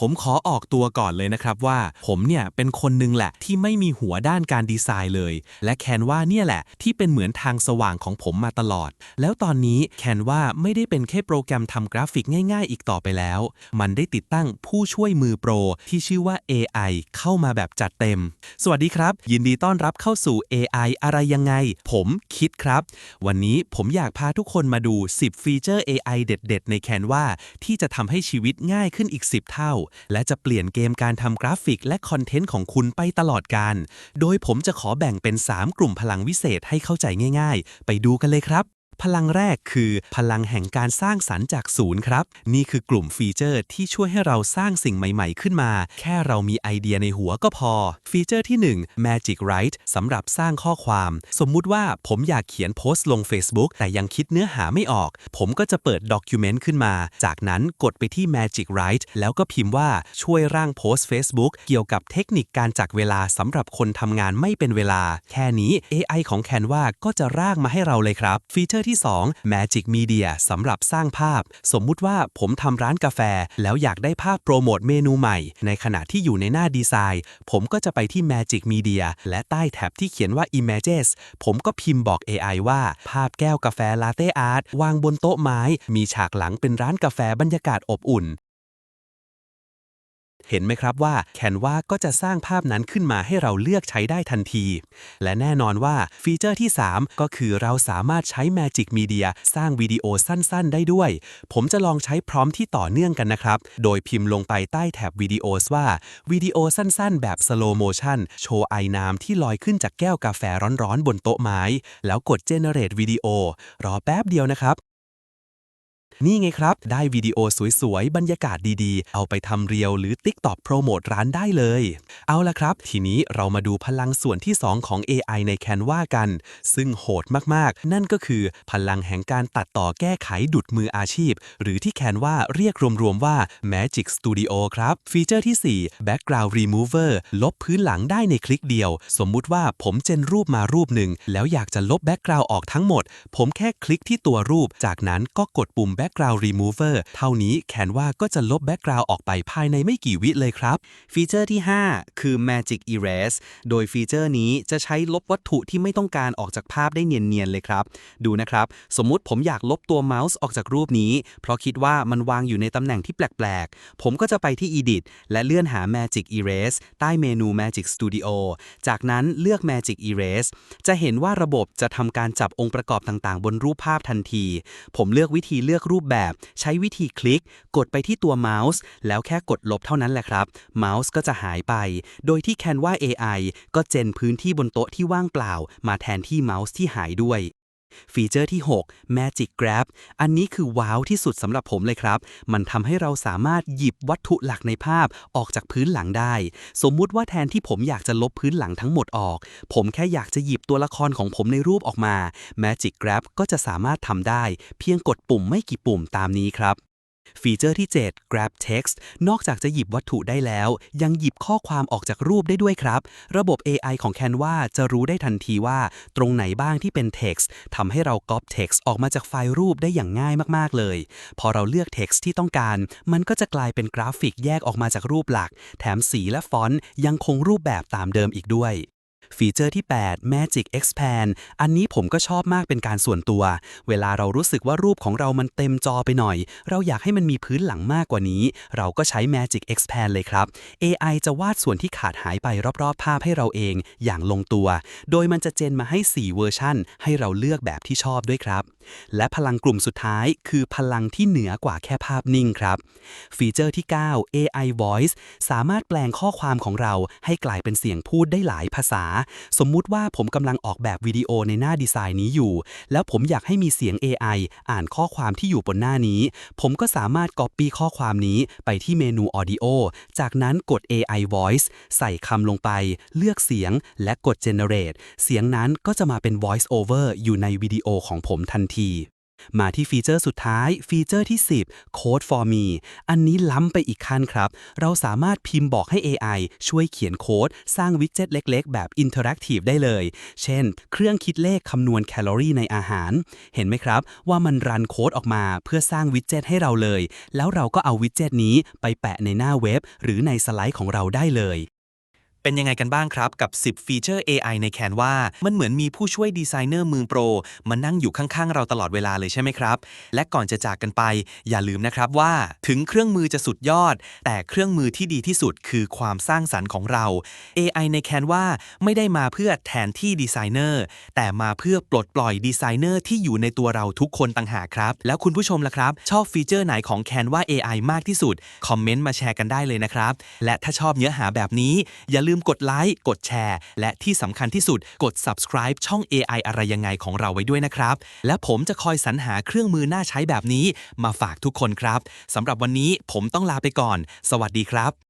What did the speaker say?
ผมขอออกตัวก่อนเลยนะครับว่า ผมเนี่ยเป็นคนหนึ่งแหละที่ไม่มีหัวด้านการดีไซน์เลย และแคนวาเนี่ยแหละที่เป็นเหมือนทางสว่างของผมมาตลอด แล้วตอนนี้แคนวาไม่ได้เป็นแค่โปรแกรมทำกราฟิกง่าย ๆ อีกต่อไปแล้ว มันได้ติดตั้งผู้ช่วยมือโปรที่ชื่อว่า AI เข้ามาแบบจัดเต็ม สวัสดีครับ ยินดีต้อนรับเข้าสู่ AI อะไรยังไง ผมคิดครับ วันนี้ผมอยากพาทุกคนมาดู 10 ฟีเจอร์ AI เด็ด ๆ ใน Canva ที่จะทำให้ชีวิตง่ายขึ้นอีก 10 เท่าและจะเปลี่ยนเกมการทำกราฟิกและคอนเทนต์ของคุณไปตลอดการ โดยผมจะขอแบ่งเป็น 3 กลุ่มพลังวิเศษให้เข้าใจง่าย ๆ ไปดูกันเลยครับ พลังแรกคือ พลังแห่งการสร้างสรรค์จากศูนย์ครับ นี่คือกลุ่มฟีเจอร์ที่ช่วยให้เราสร้างสิ่งใหม่ๆ ขึ้นมา แค่เรามีไอเดียในหัวก็พอ ฟีเจอร์ที่ 1 Magic Write สำหรับสร้างข้อความ สมมุติว่าผมอยากเขียนโพสต์ลง Facebook แต่ยังคิดเนื้อหาไม่ออก ผมก็จะเปิดด็อกิเมนต์ขึ้นมา จากนั้นกดไปที่ Magic Write แล้วก็พิมพ์ว่าช่วยร่างโพสต์ Facebook เกี่ยวกับเทคนิคการจักเวลาสำหรับคนทำงานไม่เป็นเวลา แค่นี้ AI ของ Canva ก็จะร่างมาให้เราเลยครับฟีเจอร์ที่ 2 Magic Media สำหรับสร้างภาพ สมมุติว่าผมทำร้านกาแฟ แล้วอยากได้ภาพโปรโมทเมนูใหม่ ในขณะที่อยู่ในหน้าดีไซน์ ผมก็จะไปที่ Magic Media และใต้แท็บที่เขียนว่า Images ผมก็พิมพ์บอก AI ว่า ภาพแก้วกาแฟลาเต้อาร์ตวางบนโต๊ะไม้ มีฉากหลังเป็นร้านกาแฟบรรยากาศอบอุ่น เห็นไหมครับว่าแคนวาก็จะสร้างภาพนั้นขึ้นมาให้เราเลือกใช้ได้ทันที และแน่นอนว่าฟีเจอร์ที่ 3 ก็คือเราสามารถใช้ Magic Media สร้างวิดีโอสั้นๆ ได้ด้วย ผมจะลองใช้พร้อมที่ต่อเนื่องกันนะครับ โดยพิมพ์ลงไปใต้แท็บวิดีโอว่าวิดีโอสั้นๆ แบบ slow motion โชว์ไอน้ำที่ลอยขึ้นจากแก้วกาแฟร้อนๆ บนโต๊ะไม้ แล้วกด generate วิดีโอรอแป๊บเดียวนะครับ นี่ไงครับ ได้วิดีโอสวยๆ บรรยากาศดีๆ เอาไปทำเรียวหรือ TikTok โปรโมทร้านได้เลย เอาละครับ ทีนี้เรามาดูพลังส่วนที่ 2 ของ AI ใน Canva กัน ซึ่งโหดมากๆ นั่นก็คือพลังแห่งการตัดต่อแก้ไขดุดมืออาชีพ หรือที่ Canva เรียกรวมๆว่า Magic Studio ครับ ฟีเจอร์ที่ 4 Background Remover ลบพื้นหลังได้ในคลิกเดียว สมมุติว่าผมเจนรูปมารูปหนึ่ง แล้วอยากจะลบแบ็กกราวด์ออกทั้งหมด ผมแค่คลิกที่ตัวรูป จากนั้นก็กดปุ่ม Background Remover เท่านี้แคนวาก็จะลบแบ็กกราวด์ออกไปภายในไม่กี่วิเลยครับ ฟีเจอร์ที่ 5 คือ Magic Erase โดยฟีเจอร์นี้จะใช้ลบวัตถุที่ไม่ต้องการออกจากภาพได้เนียนๆเลยครับ ดูนะครับ สมมุติผมอยากลบตัวเมาส์ออกจากรูปนี้ เพราะคิดว่ามันวางอยู่ในตำแหน่งที่แปลกๆ ผมก็จะไปที่ Edit และเลื่อนหา Magic Erase ใต้เมนู Magic Studio จากนั้นเลือก Magic Erase จะเห็นว่าระบบจะทำการจับองค์ประกอบต่างๆ บนรูปภาพทันที ผมเลือกวิธีเลือกรูรูปแบบ ใช้วิธีคลิก กดไปที่ตัวเมาส์ แล้วแค่กดลบเท่านั้นแหละครับเมาส์ก็จะหายไป โดยที่ Canva AI ก็เจนพื้นที่บนโต๊ะที่ว่างเปล่า มาแทนที่เมาส์ที่หายด้วย ฟีเจอร์ที่ 6 Magic Grab อันนี้คือว้าวที่สุดสำหรับผมเลยครับ มันทำให้เราสามารถหยิบวัตถุหลักในภาพออกจากพื้นหลังได้ สมมุติว่าแทนที่ผมอยากจะลบพื้นหลังทั้งหมดออก ผมแค่อยากจะหยิบตัวละครของผมในรูปออกมา Magic Grab ก็จะสามารถทำได้ เพียงกดปุ่มไม่กี่ปุ่มตามนี้ครับ ฟีเจอร์ที่ 7 Grab Text นอกจากจะหยิบวัตถุได้แล้ว ยังหยิบข้อความออกจากรูปได้ด้วยครับ ระบบ AI ของ Canva จะรู้ได้ทันทีว่า ตรงไหนบ้างที่เป็น text ทำให้เราก๊อป text ออกมาจากไฟล์รูปได้อย่างง่ายมาก ๆ เลย พอเราเลือก text ที่ต้องการ มันก็จะกลายเป็นกราฟิกแยกออกมาจากรูปหลัก แถมสีและฟอนต์ยังคงรูปแบบตามเดิมอีกด้วย ฟีเจอร์ที่ 8 Magic Expand อันนี้ผมก็ชอบมากเป็นการส่วนตัว เวลาเรารู้สึกว่ารูปของเรามันเต็มจอไปหน่อย เราอยากให้มันมีพื้นหลังมากกว่านี้ เราก็ใช้ Magic Expand เลยครับ AI จะวาดส่วนที่ขาดหายไปรอบๆ ภาพให้เราเองอย่างลงตัว โดยมันจะเจนมาให้ 4 เวอร์ชันให้เราเลือกแบบที่ชอบด้วยครับ และพลังกลุ่มสุดท้ายคือพลังที่เหนือกว่าแค่ภาพนิ่งครับ ฟีเจอร์ที่ 9 AI Voice สามารถแปลงข้อความของเราให้กลายเป็นเสียงพูดได้หลายภาษาสมมุติว่าผมกำลังออกแบบวิดีโอในหน้าดีไซน์นี้อยู่ แล้วผมอยากให้มีเสียง AI อ่านข้อความที่อยู่บนหน้านี้ ผมก็สามารถ Copy ข้อความนี้ไปที่เมนู Audio จากนั้นกด AI Voice ใส่คำลงไป เลือกเสียงและกด Generate เสียงนั้นก็จะมาเป็น Voice Over อยู่ในวิดีโอของผมทันที มาที่ฟีเจอร์สุดท้าย ฟีเจอร์ที่ 10 Code for me อันนี้ล้ำไปอีกขั้นครับ เราสามารถพิมพ์บอกให้ AI ช่วยเขียนโค้ด สร้างวิดเจ็ตเล็ก ๆ แบบอินเทอร์แอคทีฟได้เลย เช่น เครื่องคิดเลขคำนวณแคลอรี่ในอาหาร เห็นไหมครับ ว่ามันรันโค้ดออกมาเพื่อสร้างวิดเจ็ตให้เราเลย แล้วเราก็เอาวิดเจ็ตนี้ไปแปะในหน้าเว็บ หรือในสไลด์ของเราได้เลย เป็นยังไงกันบ้างครับกับ 10 ฟีเจอร์ AI ใน Canva มันเหมือนมีผู้ช่วยดีไซเนอร์มือโปร มานั่งอยู่ข้างๆ เราตลอดเวลาเลยใช่ไหมครับ และก่อนจะจากกันไป อย่าลืมนะครับว่า ถึงเครื่องมือจะสุดยอด แต่เครื่องมือที่ดีที่สุดคือความสร้างสรรค์ของเรา AI ใน Canva ไม่ได้มาเพื่อแทนที่ดีไซเนอร์แต่มาเพื่อปลดปล่อยดีไซเนอร์ที่อยู่ในตัวเราทุกคนต่างหากครับ แล้วคุณผู้ชมล่ะครับ ชอบฟีเจอร์ไหนของ Canva AI มากที่สุดคอมเมนต์มาแชร์กันได้เลยนะครับและถ้าชอบเนื้อหาแบบนี้อย่าลืมกดไลค์ กดแชร์ และที่สำคัญที่สุดกด subscribe ช่อง AI อะไรยังไงของเราไว้ด้วยนะครับ และผมจะคอยสรรหาเครื่องมือน่าใช้แบบนี้ มาฝากทุกคนครับสำหรับวันนี้ผมต้องลาไปก่อน สวัสดีครับ